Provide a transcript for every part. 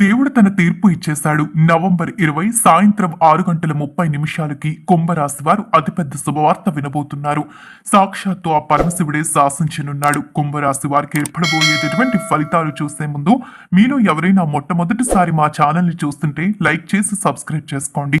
దేవుడు తన తీర్పు ఇచ్చేశాడు. నవంబర్ ఇరవై సాయంత్రం ఆరు గంటల ముప్పై నిమిషాలకి కుంభరాశి వారు అతిపెద్ద శుభవార్త వినబోతున్నారు. సాక్షాత్తు ఆ పరమశివుడే శాసించనున్నాడు కుంభరాశి వారికి ఏర్పడబోయేటటువంటి ఫలితాలు చూసే ముందు మీలో ఎవరైనా మొట్టమొదటిసారి మా ఛానల్ని చూస్తుంటే లైక్ చేసి సబ్స్క్రైబ్ చేసుకోండి.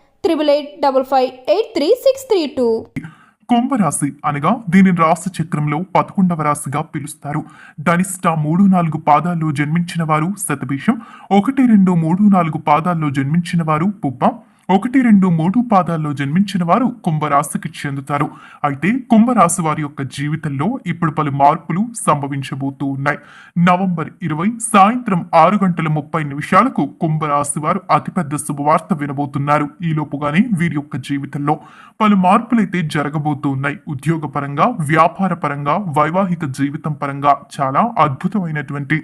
triple eight double five eight three six three two కుంభరాశి అనగా దీని రాశి చక్రంలో పదకొండవ రాశిగా పిలుస్తారు. ధనిష్ట మూడు నాలుగు పాదాల్లో జన్మించిన వారు శతభిషం ఒకటి రెండు మూడు నాలుగు పాదాల్లో జన్మించిన వారు పుబ్బ ఒకటి రెండు మూడు పాదాల్లో జన్మించిన వారు కుంభరాశికి చెందుతారు. అయితే కుంభరాశి వారి యొక్క జీవితంలో ఇప్పుడు పలు మార్పులు సంభవించబోతూ ఉన్నాయి. నవంబర్ ఇరవై సాయంత్రం ఆరు గంటల ముప్పై నిమిషాలకు కుంభరాశి వారు అతిపెద్ద శుభవార్త వినబోతున్నారు. ఈ లోపుగానే వీరి యొక్క జీవితంలో పలు మార్పులైతే జరగబోతూ ఉన్నాయి. ఉద్యోగపరంగా వ్యాపార పరంగా వైవాహిక జీవితం పరంగా చాలా అద్భుతమైనటువంటి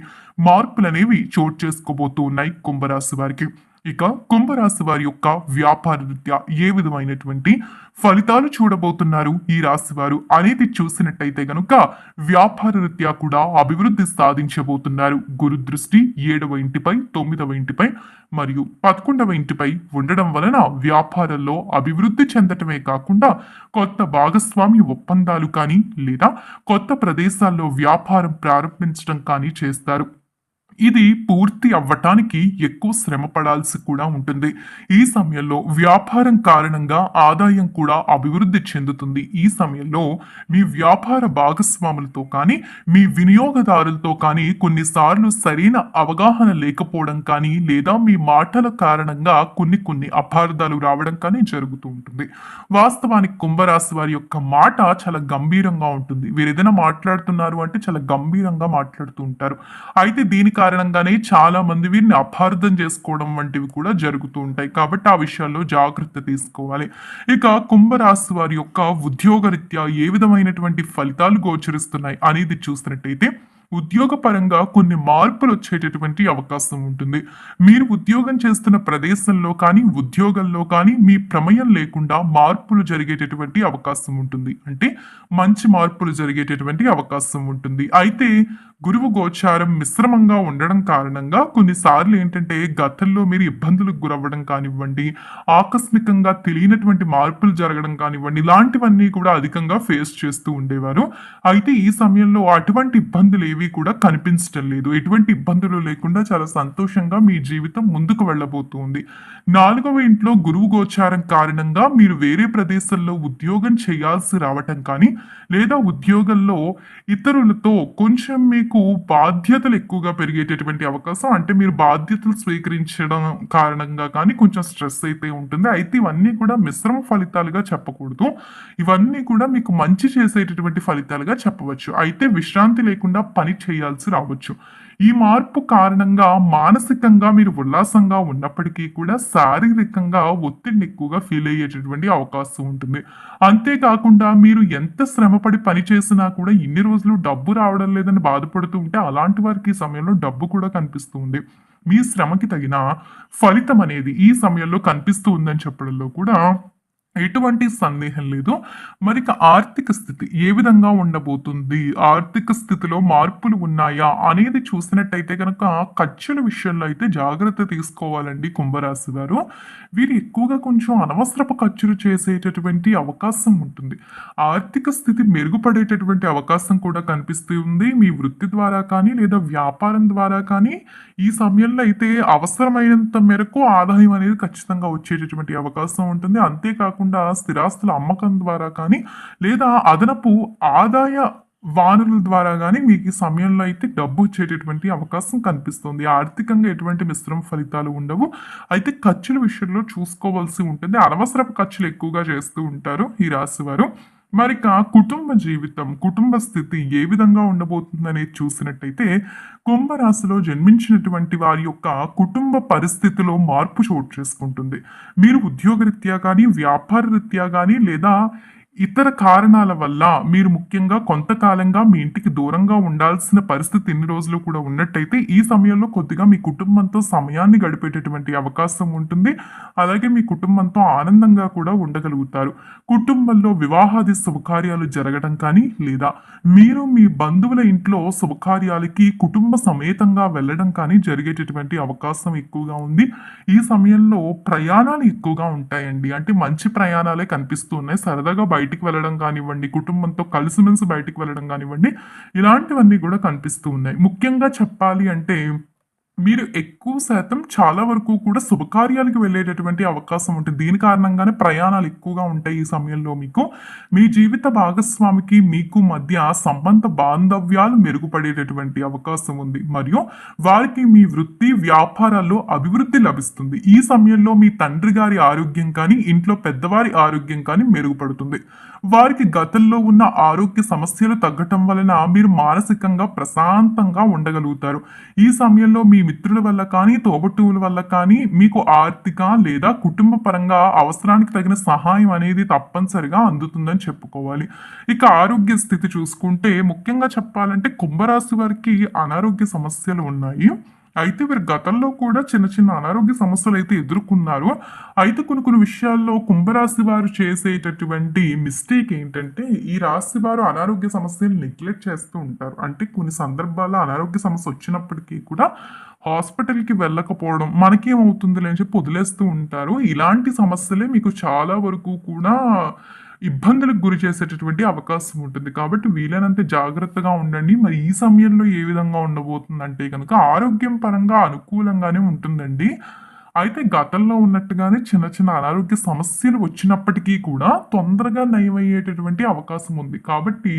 మార్పులనేవి చోటు చేసుకోబోతూ ఉన్నాయి కుంభరాశి వారికి. ఇక కుంభరాశి వారి యొక్క వ్యాపార రీత్యా ఏ విధమైనటువంటి ఫలితాలు చూడబోతున్నారు? ఈ రాశి వారు అనేది చూసినట్టయితే గనుక వ్యాపార రీత్యా కూడా అభివృద్ధి సాధించబోతున్నారు. గురు దృష్టి ఏడవ ఇంటిపై తొమ్మిదవ ఇంటిపై మరియు పదకొండవ ఇంటిపై ఉండడం వలన వ్యాపారంలో అభివృద్ధి చెందటమే కాకుండా కొత్త భాగస్వామి ఒప్పందాలు కానీ లేదా కొత్త ప్రదేశాల్లో వ్యాపారం ప్రారంభించడం కానీ చేస్తారు. ఇది పూర్తి అవ్వటానికి ఎక్కువ శ్రమ పడాల్సి కూడా ఉంటుంది. ఈ సమయంలో వ్యాపారం కారణంగా ఆదాయం కూడా అభివృద్ధి చెందుతుంది. ఈ సమయంలో మీ వ్యాపార భాగస్వాములతో కానీ మీ వినియోగదారులతో కానీ కొన్నిసార్లు సరైన అవగాహన లేకపోవడం కానీ లేదా మీ మాటల కారణంగా కొన్ని కొన్ని అపార్థాలు రావడం కానీ జరుగుతూ ఉంటుంది. వాస్తవానికి కుంభరాశి వారి యొక్క మాట చాలా గంభీరంగా ఉంటుంది. వీరు ఏదైనా మాట్లాడుతున్నారు అంటే చాలా గంభీరంగా మాట్లాడుతూ ఉంటారు. అయితే దీని కారణంగానే చాలా మంది వీరిని అపార్థం చేసుకోవడం వంటివి కూడా జరుగుతూ ఉంటాయి. కాబట్టి ఆ విషయాల్లో జాగ్రత్త తీసుకోవాలి. ఇక కుంభరాశి వారి యొక్క ఉద్యోగరీత్యా ఏ విధమైనటువంటి ఫలితాలు గోచరిస్తున్నాయి అనేది చూసినట్టయితే ఉద్యోగపరంగా కొన్ని మార్పులు వచ్చేటటువంటి అవకాశం ఉంటుంది. మీరు ఉద్యోగం చేస్తున్న ప్రదేశంలో కానీ ఉద్యోగంలో కానీ మీ ప్రమేయం లేకుండా మార్పులు జరిగేటటువంటి అవకాశం ఉంటుంది. అంటే మంచి మార్పులు జరిగేటటువంటి అవకాశం ఉంటుంది. అయితే గురువు గోచారం మిశ్రమంగా ఉండడం కారణంగా కొన్నిసార్లు ఏంటంటే గతంలో మీరు ఇబ్బందులకు గురవ్వడం కానివ్వండి ఆకస్మికంగా తెలియనటువంటి మార్పులు జరగడం కానివ్వండి ఇలాంటివన్నీ కూడా అధికంగా ఫేస్ చేస్తూ ఉండేవారు. అయితే ఈ సమయంలో అటువంటి ఇబ్బందులు ఏవి కూడా కనిపించటం లేదు. ఎటువంటి ఇబ్బందులు లేకుండా చాలా సంతోషంగా మీ జీవితం ముందుకు వెళ్ళబోతుంది. నాలుగవ ఇంట్లో గురువు గోచారం కారణంగా మీరు వేరే ప్రదేశంలో ఉద్యోగం చేయాల్సి రావటం కానీ లేదా ఉద్యోగంలో ఇతరులతో కొంచెం మీకు బాధ్యతలు ఎక్కువగా పెరిగేటటువంటి అవకాశం అంటే మీరు బాధ్యతలు స్వీకరించడం కారణంగా కానీ కొంచెం స్ట్రెస్ అయితే ఉంటుంది. అయితే ఇవన్నీ కూడా మిశ్రమ ఫలితాలుగా చెప్పకూడదు. ఇవన్నీ కూడా మీకు మంచి చేసేటటువంటి ఫలితాలుగా చెప్పవచ్చు. అయితే విశ్రాంతి లేకుండా పని పని చేయాల్సి రావచ్చు. ఈ మార్పు కారణంగా మానసికంగా మీరు ఉల్లాసంగా ఉన్నప్పటికీ కూడా శారీరకంగా ఒత్తిడిని ఎక్కువగా ఫీల్ అయ్యేటటువంటి అవకాశం ఉంటుంది. అంతేకాకుండా మీరు ఎంత శ్రమపడి పని చేసినా కూడా ఇన్ని రోజులు డబ్బు రావడం లేదని బాధపడుతూ ఉంటే అలాంటి వారికి ఈ సమయంలో డబ్బు కూడా కనిపిస్తుంది. మీ శ్రమకి తగిన ఫలితం అనేది ఈ సమయంలో కనిపిస్తూ ఉందని చెప్పడంలో కూడా ఎటువంటి సందేహం లేదు. మరి ఆర్థిక స్థితి ఏ విధంగా ఉండబోతుంది? ఆర్థిక స్థితిలో మార్పులు ఉన్నాయా? అనేది చూసినట్టయితే కనుక ఖర్చుల విషయంలో అయితే జాగ్రత్త తీసుకోవాలండి కుంభరాశి వారు. వీరు ఎక్కువగా కొంచెం అనవసరపు ఖర్చులు చేసేటటువంటి అవకాశం ఉంటుంది. ఆర్థిక స్థితి మెరుగుపడేటటువంటి అవకాశం కూడా కనిపిస్తూ ఉంది. మీ వృత్తి ద్వారా కానీ లేదా వ్యాపారం ద్వారా కానీ ఈ సమయంలో అయితే అవసరమైనంత మేరకు ఆదాయం అనేది ఖచ్చితంగా వచ్చేటటువంటి అవకాశం ఉంటుంది. అంతేకాకుండా స్థిరాస్తుల అమ్మకం ద్వారా కానీ లేదా అదనపు ఆదాయ వానరుల ద్వారా కానీ మీకు ఈ సమయంలో అయితే డబ్బు వచ్చేటటువంటి అవకాశం కనిపిస్తుంది. ఆర్థికంగా ఎటువంటి మిశ్రమ ఫలితాలు ఉండవు. అయితే ఖర్చుల విషయంలో చూసుకోవాల్సి ఉంటుంది. అనవసరపు ఖర్చులు ఎక్కువగా చేస్తూ ఉంటారు ఈ రాశి వారు. మరిక కుటుంబ జీవితం కుటుంబ స్థితి ఏ విధంగా ఉండబోతుందనేది చూసినట్టయితే కుంభరాశిలో జన్మించినటువంటి వారి యొక్క కుటుంబ పరిస్థితిలో మార్పు చోటు చేసుకుంటుంది. మీరు ఉద్యోగరీత్యా కానీ వ్యాపార రీత్యా కానీ లేదా ఇతర కారణాల వల్ల మీరు ముఖ్యంగా కొంతకాలంగా మీ ఇంటికి దూరంగా ఉండాల్సిన పరిస్థితి ఎన్ని రోజులు కూడా ఉన్నట్టయితే ఈ సమయంలో కొద్దిగా మీ కుటుంబంతో సమయాన్ని గడిపేటటువంటి అవకాశం ఉంటుంది. అలాగే మీ కుటుంబంతో ఆనందంగా కూడా ఉండగలుగుతారు. కుటుంబంలో వివాహాది శుభకార్యాలు జరగడం కానీ లేదా మీరు మీ బంధువుల ఇంట్లో శుభకార్యాలకి కుటుంబ సమేతంగా వెళ్ళడం కానీ జరిగేటటువంటి అవకాశం ఎక్కువగా ఉంది. ఈ సమయంలో ప్రయాణాలు ఎక్కువగా ఉంటాయండి. అంటే మంచి ప్రయాణాలే కనిపిస్తూ ఉన్నాయి. సరదాగా బయటికి వెళ్ళడం కానివ్వండి కుటుంబంతో కలిసిమెలిసి బయటికి వెళ్ళడం కానివ్వండి ఇలాంటివన్నీ కూడా కనిపిస్తూ ఉన్నాయి. ముఖ్యంగా చెప్పాలి అంటే మీరు ఎక్కువ శాతం చాలా వరకు కూడా శుభకార్యాలకు వెళ్ళేటటువంటి అవకాశం ఉంటుంది. దీని కారణంగానే ప్రయాణాలు ఎక్కువగా ఉంటాయి ఈ సమయంలో మీకు. మీ జీవిత భాగస్వామికి మీకు మధ్య సంబంధ బాంధవ్యాలు మెరుగుపడేటటువంటి అవకాశం ఉంది. మరియు వారికి మీ వృత్తి వ్యాపారాల్లో అభివృద్ధి లభిస్తుంది. ఈ సమయంలో మీ తండ్రి గారి ఆరోగ్యం కానీ ఇంట్లో పెద్దవారి ఆరోగ్యం కానీ మెరుగుపడుతుంది. వారికి గతంలో ఉన్న ఆరోగ్య సమస్యలు తగ్గటం వలన మీరు మానసికంగా ప్రశాంతంగా ఉండగలుగుతారు. ఈ సమయంలో మీ మిత్రుల వల్ల కానీ తోబుట్టువుల వల్ల కానీ మీకు ఆర్థిక లేదా కుటుంబ పరంగా అవసరానికి తగిన సహాయం అనేది తప్పనిసరిగా అందుతుందని చెప్పుకోవాలి. ఇక ఆరోగ్య స్థితి చూసుకుంటే ముఖ్యంగా చెప్పాలంటే కుంభరాశి వారికి అనారోగ్య సమస్యలు ఉన్నాయి. అయితే వీరు గతంలో కూడా చిన్న చిన్న అనారోగ్య సమస్యలు అయితే ఎదుర్కొన్నారు. అయితే కొన్ని కొన్ని విషయాల్లో కుంభరాశి వారు చేసేటటువంటి మిస్టేక్ ఏంటంటే ఈ రాశి వారు అనారోగ్య సమస్యలు నెగ్లెక్ట్ చేస్తూ ఉంటారు. అంటే కొన్ని సందర్భాల్లో అనారోగ్య సమస్య వచ్చినప్పటికీ కూడా హాస్పిటల్కి వెళ్ళకపోవడం మనకేమవుతుంది అని చెప్పి వదిలేస్తూ ఉంటారు. ఇలాంటి సమస్యలే మీకు చాలా వరకు కూడా ఇబ్బందులకు గురి చేసేటటువంటి అవకాశం ఉంటుంది. కాబట్టి వీలైనంత జాగ్రత్తగా ఉండండి. మరి ఈ సమయంలో ఏ విధంగా ఉండబోతుందంటే కనుక ఆరోగ్యం పరంగా అనుకూలంగానే ఉంటుందండి. అయితే గతంలో ఉన్నట్టుగానే చిన్న చిన్న అనారోగ్య సమస్యలు వచ్చినప్పటికీ కూడా తొందరగా నయమయ్యేటటువంటి అవకాశం ఉంది. కాబట్టి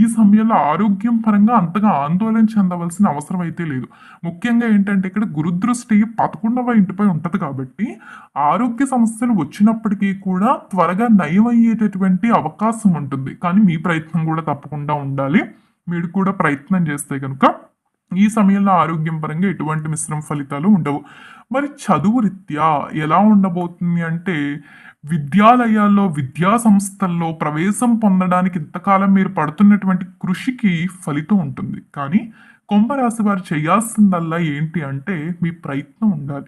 ఈ సమయంలో ఆరోగ్యం పరంగా అంతగా ఆందోళన చెందవలసిన అవసరం అయితే లేదు. ముఖ్యంగా ఏంటంటే ఇక్కడ గురుదృష్టి పదకొండవ ఇంటిపై ఉంటుంది కాబట్టి ఆరోగ్య సమస్యలు వచ్చినప్పటికీ కూడా త్వరగా నయమయ్యేటటువంటి అవకాశం ఉంటుంది. కానీ మీ ప్రయత్నం కూడా తప్పకుండా ఉండాలి. మీరు కూడా ప్రయత్నం చేస్తే కనుక ఈ సమయంలో ఆరోగ్యం పరంగా ఎటువంటి మిశ్రమ ఫలితాలు ఉండవు. మరి చదువు రీత్యా ఎలా ఉండబోతుంది అంటే విద్యాలయాల్లో విద్యా సంస్థల్లో ప్రవేశం పొందడానికి ఇంతకాలం మీరు పడుతున్నటువంటి కృషికి ఫలితం ఉంటుంది. కానీ కుంభరాశి వారు చేయాల్సిందల్లా ఏంటి అంటే మీ ప్రయత్నం ఉండాలి.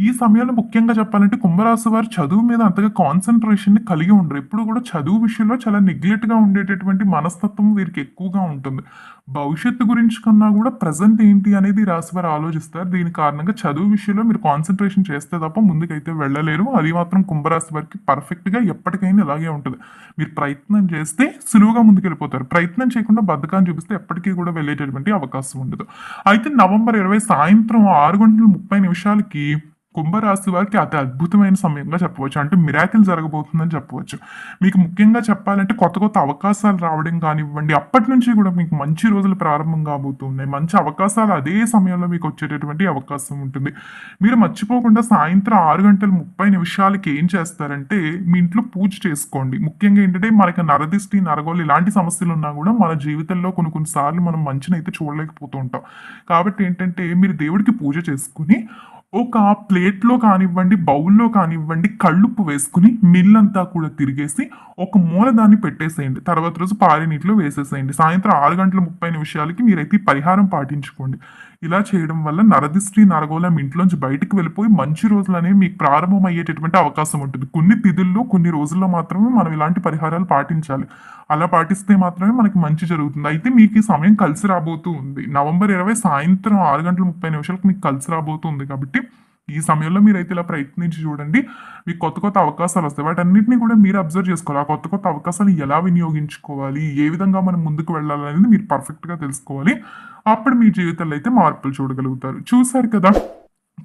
ఈ సమయంలో ముఖ్యంగా చెప్పాలంటే కుంభరాశి వారు చదువు మీద అంతగా కాన్సన్ట్రేషన్ కలిగి ఉండరు. ఎప్పుడు కూడా చదువు విషయంలో చాలా నెగ్లెక్ట్గా ఉండేటటువంటి మనస్తత్వం వీరికి ఎక్కువగా ఉంటుంది. భవిష్యత్తు గురించి కన్నా కూడా ప్రజెంట్ ఏంటి అనేది ఈ రాశి వారు ఆలోచిస్తారు. దీని కారణంగా చదువు విషయంలో మీరు కాన్సన్ట్రేషన్ చేస్తే తప్ప ముందుకైతే వెళ్ళలేరు. అది మాత్రం కుంభరాశి వారికి పర్ఫెక్ట్గా ఎప్పటికైనా ఇలాగే ఉంటుంది. మీరు ప్రయత్నం చేస్తే సులువుగా ముందుకెళ్ళిపోతారు. ప్రయత్నం చేయకుండా బద్ధకాన్ని చూపిస్తే ఎప్పటికీ కూడా వెళ్ళేటటువంటి అవకాశం ఉండదు. అయితే నవంబర్ ఇరవై సాయంత్రం ఆరు గంటల ముప్పై నిమిషాలకి కుంభరాశి వారికి అతి అద్భుతమైన సమయంగా చెప్పవచ్చు. అంటే మిరాకిల్ జరగబోతుందని చెప్పవచ్చు. మీకు ముఖ్యంగా చెప్పాలంటే కొత్త కొత్త అవకాశాలు రావడం కానివ్వండి అప్పటి నుంచి కూడా మీకు మంచి రోజులు ప్రారంభం కాబోతున్నాయి. మంచి అవకాశాలు అదే సమయంలో మీకు వచ్చేటటువంటి అవకాశం ఉంటుంది. మీరు మర్చిపోకుండా సాయంత్రం ఆరు గంటల ముప్పై నిమిషాలకి ఏం చేస్తారంటే మీ ఇంట్లో పూజ చేసుకోండి. ముఖ్యంగా ఏంటంటే మనకి నరదిష్టి నరగోలు ఇలాంటి సమస్యలు ఉన్నా కూడా మన జీవితంలో కొన్ని కొన్నిసార్లు మనం మంచిని అయితే చూడలేకపోతూ ఉంటాం. కాబట్టి ఏంటంటే మీరు దేవుడికి పూజ చేసుకుని ఒక ప్లేట్లో కానివ్వండి బౌల్లో కానివ్వండి కళ్ళుప్పు వేసుకుని మిల్లంతా కూడా తిరిగేసి ఒక మూల దాన్ని పెట్టేసేయండి. తర్వాత రోజు పారే నీటిలో వేసేసేయండి. సాయంత్రం ఆరు గంటల ముప్పై నిమిషాలకి మీరైతే పరిహారం పాటించుకోండి. ఇలా చేయడం వల్ల నరదిష్టి నరగోళం ఇంట్లోంచి బయటికి వెళ్ళిపోయి మంచి రోజులనే మీకు ప్రారంభం అయ్యేటటువంటి అవకాశం ఉంటుంది. కొన్ని తిథుల్లో కొన్ని రోజుల్లో మాత్రమే మనం ఇలాంటి పరిహారాలు పాటించాలి. అలా పాటిస్తే మాత్రమే మనకి మంచి జరుగుతుంది. అయితే మీకు ఈ సమయం కలిసి రాబోతూ ఉంది. నవంబర్ ఇరవై సాయంత్రం ఆరు గంటల ముప్పై నిమిషాలకు మీకు కలిసి రాబోతుంది కాబట్టి ఈ సమయంలో మీరైతే ఇలా ప్రయత్నించి చూడండి. మీకు కొత్త కొత్త అవకాశాలు వస్తాయి. వాటన్నిటిని కూడా మీరు అబ్జర్వ్ చేసుకోవాలి. ఆ కొత్త కొత్త అవకాశాలు ఎలా వినియోగించుకోవాలి? ఏ విధంగా మనం ముందుకు వెళ్ళాలి అనేది మీరు పర్ఫెక్ట్గా తెలుసుకోవాలి. అప్పుడు మీ జీవితంలో అయితే మార్పులు చూడగలుగుతారు. చూశారు కదా?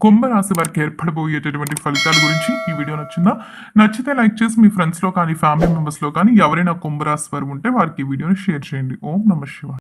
కుంభరాశి వారికి ఏర్పడబోయేటటువంటి ఫలితాల గురించి ఈ వీడియో నచ్చిందా? నచ్చితే లైక్ చేసి మీ ఫ్రెండ్స్లో కానీ ఫ్యామిలీ మెంబర్స్లో కానీ ఎవరైనా కుంభరాశి వారు ఉంటే వారికి ఈ వీడియోని షేర్ చేయండి. ఓం నమ శివాయ.